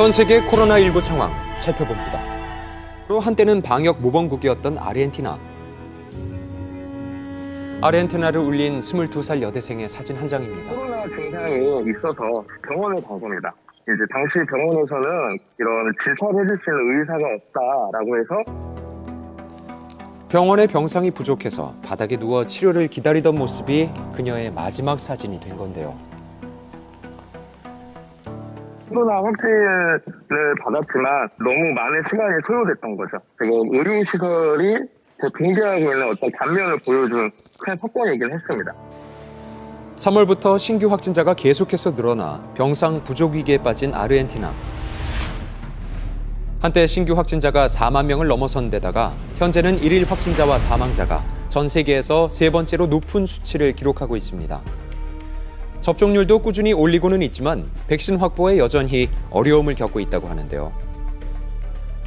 전 세계 코로나19 상황 살펴봅니다. 또 한때는 방역 모범국이었던 아르헨티나. 아르헨티나를 울린 22살 여대생의 사진 한 장입니다. 코로나 증상이 있어서 병원에 간 겁니다. 이제 당시 병원에서는 이런 진찰을 해줄 수 있는 의사가 없다라고 해서 병원의 병상이 부족해서 바닥에 누워 치료를 기다리던 모습이 그녀의 마지막 사진이 된 건데요. 코로나 확진을 받았지만 너무 많은 시간이 소요됐던 거죠. 지금 의료시설이 더 붕괴하고 있는 어떤 단면을 보여준 큰 사건이긴 했습니다. 3월부터 신규 확진자가 계속해서 늘어나 병상 부족 위기에 빠진 아르헨티나. 한때 신규 확진자가 4만 명을 넘어선 데다가 현재는 일일 확진자와 사망자가 전 세계에서 세 번째로 높은 수치를 기록하고 있습니다. 접종률도 꾸준히 올리고는 있지만 백신 확보에 여전히 어려움을 겪고 있다고 하는데요.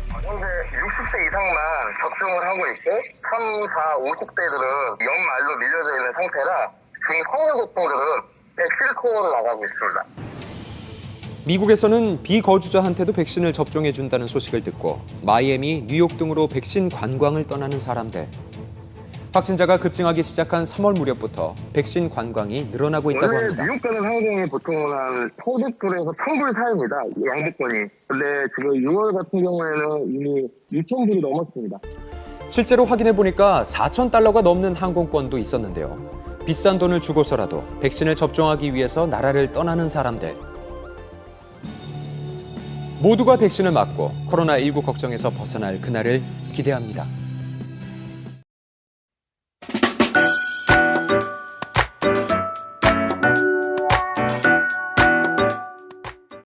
현재 60세 이상만 접종을 하고 있고 3, 4, 50대들은 연말로 밀려져 있는 상태라 지금 성인 고통들은 백실 코어로 나가고 있습니다. 미국에서는 비거주자한테도 백신을 접종해 준다는 소식을 듣고 마이애미, 뉴욕 등으로 백신 관광을 떠나는 사람들. 확진자가 급증하기 시작한 3월 무렵부터 백신 관광이 늘어나고 있다고 합니다. 뉴욕 가는 항공이 보통 한 400불에서 1000불 사이입니다. 양복권이. 근데 지금 6월 같은 경우에는 이미 2000불이 넘었습니다. 실제로 확인해 보니까 4천 달러가 넘는 항공권도 있었는데요. 비싼 돈을 주고서라도 백신을 접종하기 위해서 나라를 떠나는 사람들. 모두가 백신을 맞고 코로나19 걱정에서 벗어날 그날을 기대합니다.